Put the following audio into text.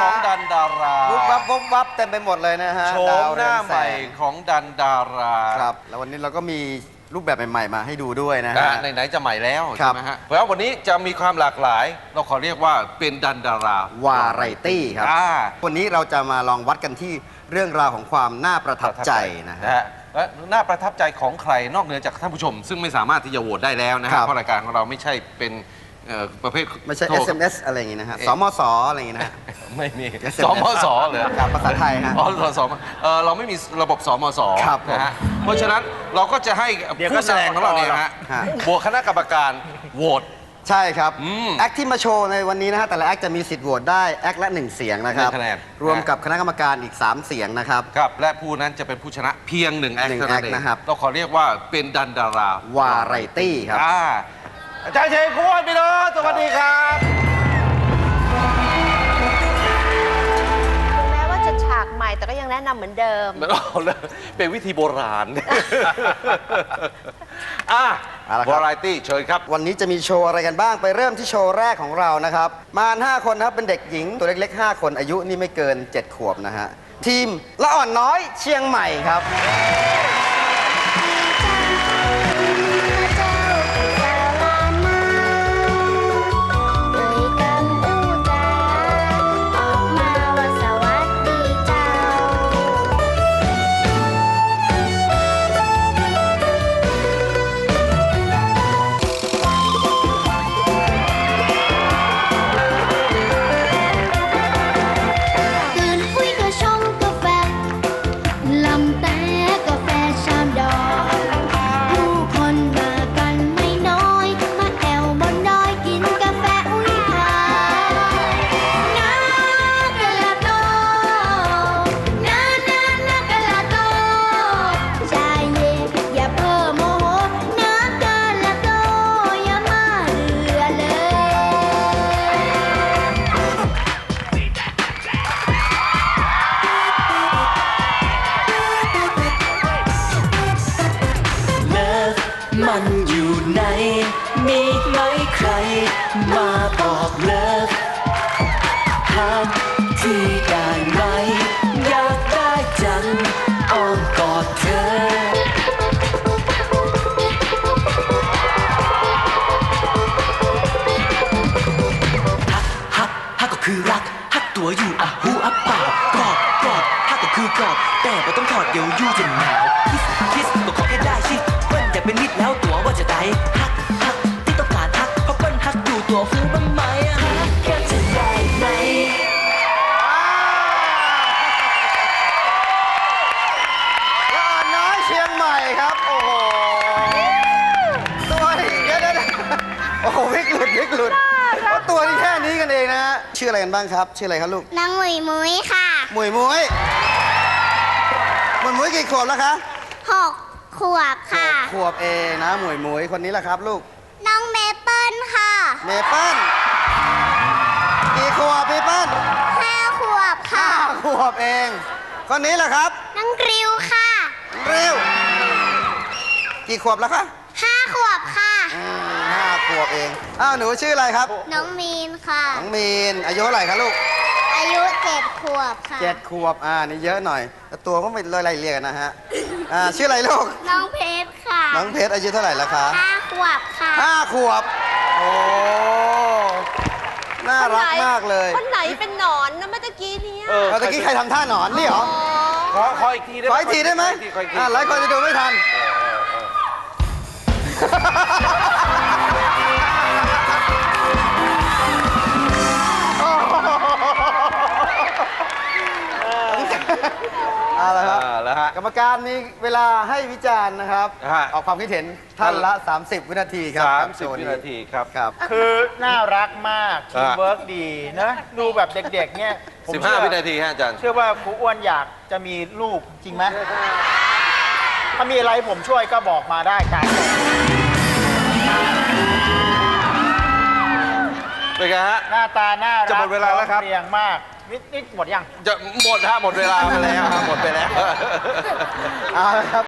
ของดันดาราวุบวับวุบวับเต็มไปหมดเลยนะฮะโฉดามวหเรืน้าองใหแสม่งของดันดาราครับ แล้ววันนี้เราก็มีรูปแบบใหม่ๆมาให้ดูด้วยนะนะฮะ ฮะไหนๆจะใหม่แล้วครัใช่บ ไหมฮะแล้ววันนี้จะมีความหลากหลาย เราขอเรียกว่าเป็นดันดาราวาไรตี้ครับ อ่าวันนี้เราจะมาลองวัดกันที่เรื่องราวของความน่าประทับใจนะฮะ ฮะและน่าประทับใจของใครนอกเหนือจากท่านผู้ชม ซึ่งไม่สามารถที่จะโหวตได้แล้วนะครัฮะบเพราะรายการของเราไม่ใช่เป็น เอ่อประเภทไม่ใช่ โทร SMS อะไรอย่างงี้นะฮะ เอ๊ะ สมสอะไรอย่างงี้นะฮะ ไม่มี SMS สมสเหรอครับภาษาไทยฮะอ๋อสสเอ่อเราไม่มีระบบสมสครับผมนะฮะเพราะฉะนั้นเราก็จะให้เดี๋ยวก็ผู้แสดงของเราเนี่ยนะฮะฮะ บวกคณะกรรมการโหวต ใช่ครับ อืมแอคที่มาโชว์ในวันนี้นะฮะ แต่ละแอคจะมีสิทธิ์โหวตได้ แอคละหนึ่งเสียงนะครับ หนึ่งคะแนน รวมกับคณะกรรมการอีก 3 เสียงนะครับ ครับและผู้นั้นจะเป็นผู้ชนะเพียงหนึ่งแอคหนึ่งเท่านั้นเอ act งนะครับ เราขอเรียกว่าเป็นดันดาราวาไรตี้ครับ อ่า อาจารย์เชยคุณพี่น้องสวัสดีครับ ถึงแม้ว่าจะฉากใหม่แต่ก็ยังแนะนำเหมือนเดิมเอาเลยเป็นวิธีโบราณ อะเอาละครับ วาไรตี้เชิญครับ วันนี้จะมีโชว์อะไรกันบ้างไปเริ่มที่โชว์แรกของเรานะครับ มาห้าคนนะครับเป็นเด็กหญิงตัวเล็กๆ 5 คนอายุนี่ไม่เกิน 7 ขวบนะฮะ ทีมละอ่อนน้อยเชียงใหม่ครับ มันอยู่ไหน มีไหมใคร มาบอกเลิฟหากที่ได้ไหม อยากได้จังอ้อมกอดเธอฮักฮักฮักก็คือรักฮักตัวอยู่อะหูอัปเปล่ากอดกอดฮักก็คือกอดแต่ไม่ต้องถอดเดี๋ยวยู่จะหนาว ตัวฟูบ้างไหมอะฮักแค่จะได้ไหมละอ่อนน้อยเชียงใหม่ครับ โอ้โหตัวนี้เดี๋ยวเดี๋ยวเดี๋ยวโอ้โหวิกหลุดวิกหลุดเพราะตัวนี้แค่นี้กันเองนะฮะชื่ออะไรกันบ้างครับ ชื่ออะไรครับลูก น้องหมุยมุยค่ะหมวยมุ้ยหมวยมุ้ยกี่ขวบแล้วคะหกขวบค่ะ ขวบเองนะหมวยมุ้ยคนนี้แหละครับลูก น้องเมเปิลค่ะ เมเปิ้ลกี่ขวบเมเปิ้ลห้าขวบค่ะ ห้าขวบเองคนนี้แหละครับน้องริวค่ะเร็ว กี่ขวบแล้วคะห้าขวบค่ะ อืมห้าขวบเองอ้าวหนูชื่ออะไรครับน้องมีนค่ะ น้องมีนอายุเท่าไหร่คะลูกอายุเจ็ดขวบค่ะ เจ็ดขวบอ่านี่เยอะหน่อยแต่ตัวก็ไม่เลยไล่เรียกกันนะฮะอ่าชื่ออะไรลูกน้องเพชรค่ะน้องเพชรอายุเท่าไหร่แล้วคะห้าขวบค่ะ ห้าขวบ โอ้น่ารักมากเลยคนไหนเป็นหนอนนะเมื่อตะกี้เนี้ยเออเอาตะกี้ใครทำท่าหนอนนี่เหรอขอขออีกทีได้ขออีกทีได้ไหมขออีกทีอ่าหลายคนจะดูไม่ทัน กรรมการมีเวลาให้วิจารณ์นะครับ ฮะ ออกความคิดเห็นท่านละ 30 วินาทีครับสามกับสิบโชว์วินาทีครับ ครับ คือน่ารักมากทีมอะเวิร์กดีนะดูแบบเด็กๆเนี่ยผมสิบเชื่ห้าอวินาทีฮะอาจารย์ เชื่อว่าครูอ้วนอยากจะมีลูกจริงไหมถ้ามีอะไรผมช่วยก็บอกมาได้การเป็นไงฮะ หน้าตาน่ารักจะหมดเวลาแล้วครับ เรียงมาก นี่นี่หมดยัง จะหมดฮะหมดเวลาไปแล้วฮะหมดไปแล้ว เอาละครับ